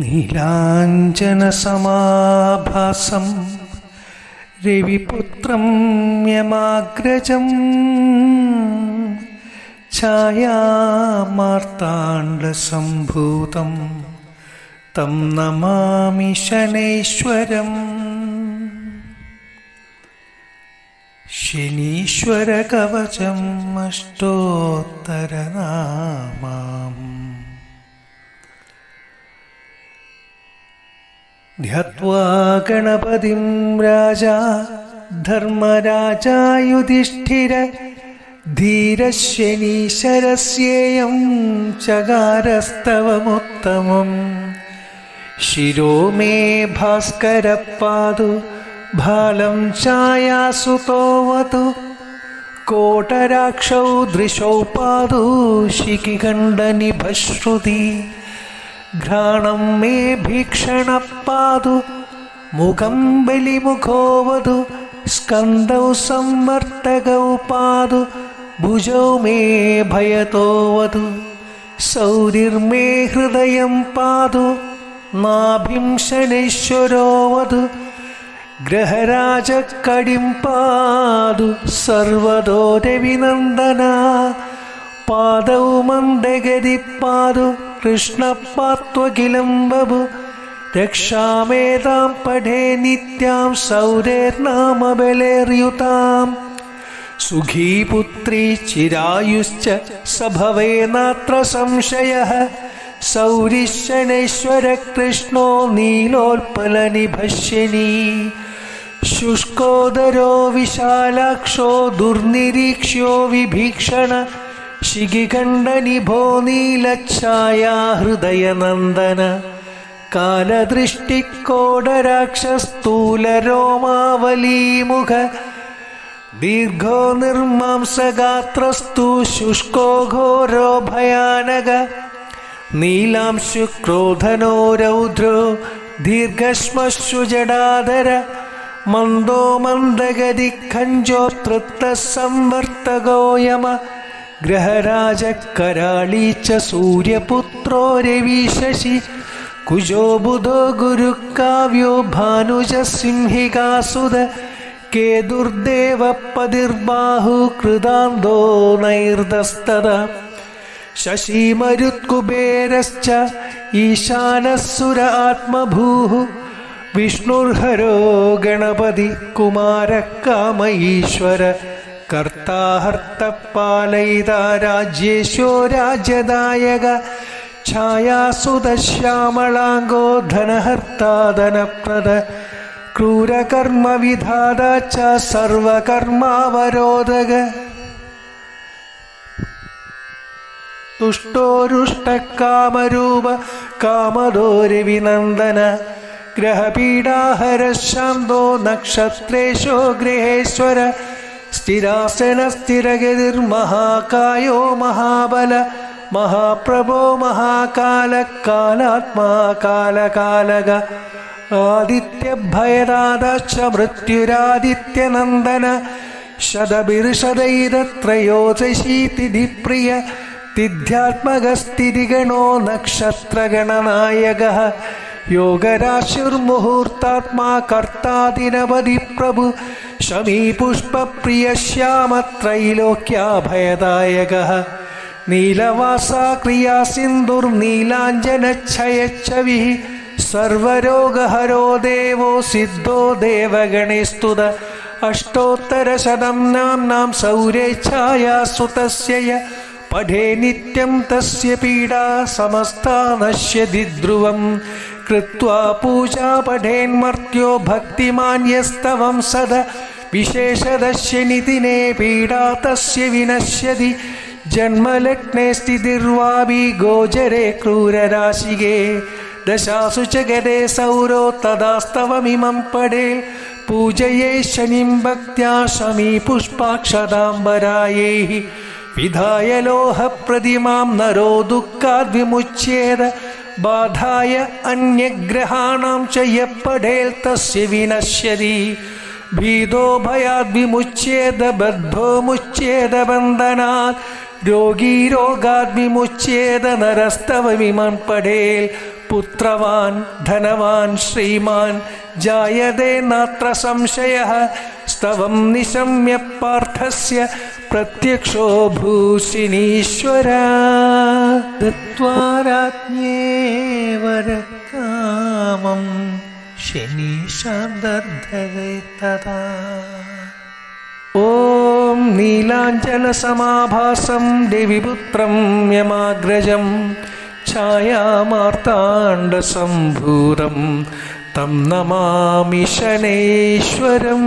നീലാഞ്ജനസമാഭാസം രവിപുത്രം യമാഗ്രജം ഛായാമാർത്താണ്ഡസംഭൂതം തം നമാമി ശനൈശ്വരം. ശനീശ്വരകവചം അഷ്ടോത്തരനാമാം. ധ്യാത്വാ ഗണപതിം രാജാ ധർമ്മരാജായുധിഷ്ഠിര ധീരശനീശരസ്യേയം ചകാരസ്തവമുത്തമം. ശിരോ മേ ഭാസ്കരപ്പാതു ഭാലം ഛായാസുതോവതു കോട്ടരാക്ഷൗ ദൃശൗ പാതു ശിഖിഖണ്ഡനിഭശ്രുതി ഘ്രാണം മേ ഭീക്ഷണപ്പാതു മുഖം ബലിമുഖോവതു സ്കന്ദൗ സംവർത്തകൗ പാതു ഭുജൗ മേ ഭയതോവതു സൗരിർമേ ഹൃദയം പാതു നാഭിം ശനൈശ്വരോവതു ഗ്രഹരാജക്കടിം പാതു സർവതോ രവിനന്ദന പാദൗ മന്ദഗതി പാതു കൃഷ്ണപാത്വകിലം ബഭു രക്ഷാമേതാം പഠേ നിത്യാം സൗരേർനാമബലേർയുതാം സുഖീ പുത്രീ ചിരായുശ്ച സഭവേനാത്ര സംശയ. സൗരിശനൈശ്വര കൃഷ്ണോ നീലോൽപലനിഭഷ്യനീ ശുഷ്കോദരോ വിശാലാക്ഷോ ദുർനിരീക്ഷ്യോ വിഭീക്ഷണ. ശിഖിഖണ്ഡനിഭോ നീലച്ഛായാ ഹൃദയനന്ദന. കാലദൃഷ്ടിക്കോടരാക്ഷസ്തൂലരോമാവലീമുഖ. ദീർഘോ നിർമാംസഗാത്രസ്തു ശുഷ്കോ ഘോരോ ഭയാനക. നീലാംശു ക്രോധനോ രൗദ്രോ ദീർഘശ്മശു ജടാധര. മന്ദോ മന്ദഗതി ഖഞ്ചോതൃത്ത സംവർത്തകോ യമ. ഗ്രഹരാജക്കരാളീ ച സൂര്യപുത്രോ രവിശശി കുജോ ബുധോ ഗുരുക്കാവ്യോ ഭാനുജ സിംഹികാസുത കേതുർദേവ പതിർബാഹു കൃതാന്തോ നൈർദസ്തത ശശീമരുത്കുബേരശ്ച ഈശാനസുര ആത്മഭൂഹു. വിഷ്ണുർഹരോ ഗണപതി കുമാരക്കാമ ഈശ്വര. കർത്താഹർത്തപാലയിത രാജ്യേശോ രാജ്യദായക ഛായാസുതശ്യാമളാംഗോ ധനഹർത്താധനപ്രദ ക്രൂരകർമ്മവിധാത ച സർവകർമാവരോധക. തുഷ്ടോരുഷ്ടകാമരൂപ കാമദോരവിനന്ദന ഗ്രഹപീഡാഹരശാന്തോ നക്ഷത്രേശോ ഗൃഹേശ്വര സ്ഥിരാസന സ്ഥിരഗതിർമഹാകായോ മഹാബല മഹാപ്രഭോ മഹാകാല കാലാത്മാ കാലകാലക ആദിത്യഭയദാദ മൃത്യുരാദിത്യനന്ദന ശതബിർഷതൈരത്രയോദശീതിഥിപ്രിയ തിഥ്യാത്മകസ്ഥിതിഗണോ നക്ഷത്രഗണനായക. യോഗരാശിർമുഹൂർത്താത്മാ കർത്താദിനവധി പ്രഭു ശമീപുഷ്പപ്രിയ ശ്യാമത്രൈലോക്യാഭയദായക നീലവാസാ ക്രിയാസിന്ധുർനീലാഞ്ജനച്ഛയച്ഛവി സർവരോഗഹരോ ദേവോ സിദ്ധോ ദേവഗണേസ്തുത അഷ്ടോത്തരശതം നാംനാം സൗരേച്ഛായാസുതസ്യ പഠേ നിത്യം തസ്യ പീഡാ पीडा നശ്യതി ധ്രുവം. കൃത്വാ പൂജാ പഠേന്മർത്യോ ഭക്തിമാൻ യസ്തവം സദ. വിശേഷദശ്യനിതിനെ പീഡാ തസ്യ വിനശ്യതി. ജന്മലഗ്നെ സ്ഥിതിർവാവി ഗോചരേ ക്രൂരരാശികേ. ദശാസു ച ഗതേ സൗരോ തദാസ്തവമിമം പടേ. പൂജയേ ശനിം ഭക്യാ ശമീ പുഷ്പാക്ഷതാംബരായൈ വിധായ ലോഹപ്രതിമാം നരോ ദുഃഖാദ് ബാധായ അന്യഗ്രഹാണാം ചെയ്യപ്പെടേൽ തസ്യ വിനശ്യതി. ഭീതോ ഭയാദ് വിമുച്യേത ബദ്ധോ മുച്യേത ബന്ധനാത് രോഗീ രോഗാദ് വിമുച്യേത നരസ്തവ വിമൻ പടേൽ പുത്രവാൻ ധനവാൻ ശ്രീമാൻ ജായതേ നാത്ര സംശയ. സ്തവം നിശമ്യ പാർത്ഥസ്യ പ്രത്യക്ഷോ ഭൂഷിണീശ്വര. ദത്വാരാജ്ഞേവരകാമം ശനീശാന്തർദ്ധരേ തഥാ ഓം നീലാഞ്ജനസമാഭാസം രവിപുത്രം യമാഗ്രജം ഛായാമാർത്താണ്ഡസംഭൂതം തം നമാമി ശനേശ്വരം.